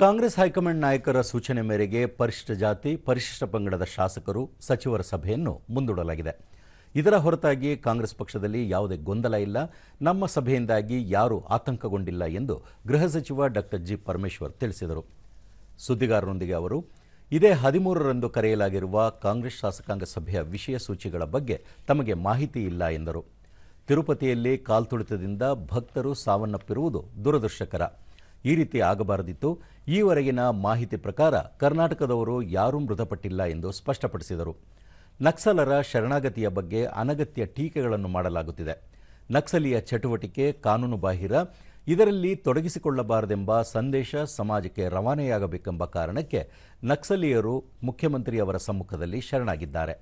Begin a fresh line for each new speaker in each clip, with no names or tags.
Congress high command ನಾಯಕರ ಸೂಚನೆ ಮೇರೆಗೆ ಪರಿಶಿಷ್ಟ ಜಾತಿ, ಪರಿಶಿಷ್ಟ ಪಂಗಡದ ಶಾಸಕರು ಸಚಿವರ ಸಭೆಯನ್ನು ಮುಂದೂಡಲಾಗಿದೆ. ಇದರ ಹೊರತಾಗಿ ಕಾಂಗ್ರೆಸ್ ಪಕ್ಷದಲ್ಲಿ ಯಾವುದೇ ಗೊಂದಲ ಇಲ್ಲ. ನಮ್ಮ ಸಭೆಯಿಂದಾಗಿ ಯಾರೂ ಆತಂಕಗೊಂಡಿಲ್ಲ ಎಂದು ಗೃಹ ಸಚಿವ ಡಾಕ್ಟರ್ ಜಿ ಪರಮೇಶ್ವರ್ ತಿಳಿಸಿದರು. ಸುದ್ದಿಗಾರರೊಂದಿಗೆ ಅವರು, ಇದೇ ಹದಿಮೂರರಂದು ಕರೆಯಲಾಗಿರುವ ಕಾಂಗ್ರೆಸ್ ಶಾಸಕಾಂಗ ಸಭೆಯ ವಿಷಯ ಸೂಚಿಗಳ ಬಗ್ಗೆ ತಮಗೆ ಮಾಹಿತಿ ಇಲ್ಲ ಎಂದರು. ತಿರುಪತಿಯಲ್ಲಿ ಕಾಲ್ತುಳಿತದಿಂದ ಭಕ್ತರು ಸಾವನ್ನಪ್ಪಿರುವುದು ದುರದೃಷ್ಟಕರ. ಈ ರೀತಿ ಆಗಬಾರದಿತ್ತು. ಈವರೆಗಿನ ಮಾಹಿತಿ ಪ್ರಕಾರ ಕರ್ನಾಟಕದವರು ಯಾರೂ ಮೃತಪಟ್ಟಿಲ್ಲ ಎಂದು ಸ್ಪಷ್ಟಪಡಿಸಿದರು. ನಕ್ಸಲರ ಶರಣಾಗತಿಯ ಬಗ್ಗೆ ಅನಗತ್ಯ ಟೀಕೆಗಳನ್ನು ಮಾಡಲಾಗುತ್ತಿದೆ. ನಕ್ಸಲಿಯ ಚಟುವಟಿಕೆ ಕಾನೂನು ಬಾಹಿರ. ಇದರಲ್ಲಿ ತೊಡಗಿಸಿಕೊಳ್ಳಬಾರದೆಂಬ ಸಂದೇಶ ಸಮಾಜಕ್ಕೆ ರವಾನೆಯಾಗಬೇಕೆಂಬ ಕಾರಣಕ್ಕೆ ನಕ್ಸಲೀಯರು ಮುಖ್ಯಮಂತ್ರಿಯವರ ಸಮ್ಮುಖದಲ್ಲಿ ಶರಣಾಗಿದ್ದಾರೆ.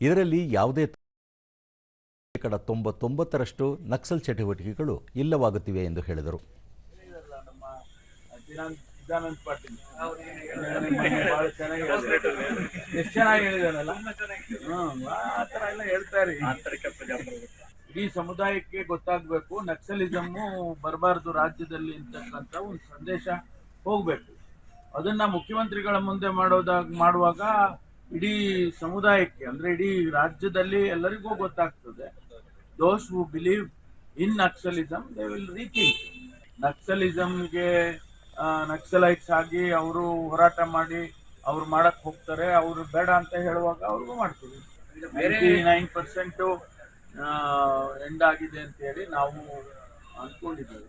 ಇದರಲ್ಲಿ ಯಾವುದೇ ಶೇಕಡ ತೊಂಬತ್ತೊಂಬತ್ತರಷ್ಟು ನಕ್ಸಲ್ ಚಟುವಟಿಕೆಗಳು ಇಲ್ಲವಾಗುತ್ತಿವೆ ಎಂದು ಹೇಳಿದರು.
ಚಿದಾನಂದ್ ಪಾಟೀಲ್. ಬಹಳ ಚೆನ್ನಾಗಿ ಎಷ್ಟು ಚೆನ್ನಾಗಿ ಹೇಳಿದಾರಲ್ಲ? ಹ್ಮ್ ಆ ತರ ಎಲ್ಲ ಹೇಳ್ತಾರೆ ಇಡೀ ಸಮುದಾಯಕ್ಕೆ ಗೊತ್ತಾಗ್ಬೇಕು ನಕ್ಸಲಿಸಮ್ಮು ಬರಬಾರ್ದು ರಾಜ್ಯದಲ್ಲಿ ಅಂತಕ್ಕಂಥ ಒಂದು ಸಂದೇಶ ಹೋಗ್ಬೇಕು. ಅದನ್ನ ಮುಖ್ಯಮಂತ್ರಿಗಳ ಮುಂದೆ ಮಾಡೋದಾಗ ಮಾಡುವಾಗ ಇಡೀ ಸಮುದಾಯಕ್ಕೆ ಅಂದ್ರೆ ಇಡೀ ರಾಜ್ಯದಲ್ಲಿ ಎಲ್ಲರಿಗೂ ಗೊತ್ತಾಗ್ತದೆ. Those who believe in naxalism they will reaching ನಕ್ಸಲಿಸಮ್ಗೆ naxalites ಆಗಿ ಅವರು ಹೋರಾಟ ಮಾಡಿ ಅವ್ರು ಮಾಡಕ್ ಹೋಗ್ತಾರೆ. ಅವರು ಬೇಡ ಅಂತ ಹೇಳುವಾಗ ಅವ್ರಿಗೂ ಮಾಡ್ತೀವಿ. ನೈನ್ ಪರ್ಸೆಂಟು ಎಂಡ್ ಆಗಿದೆ ಅಂತ ಹೇಳಿ ನಾವು ಅನ್ಕೊಂಡಿದ್ದೀವಿ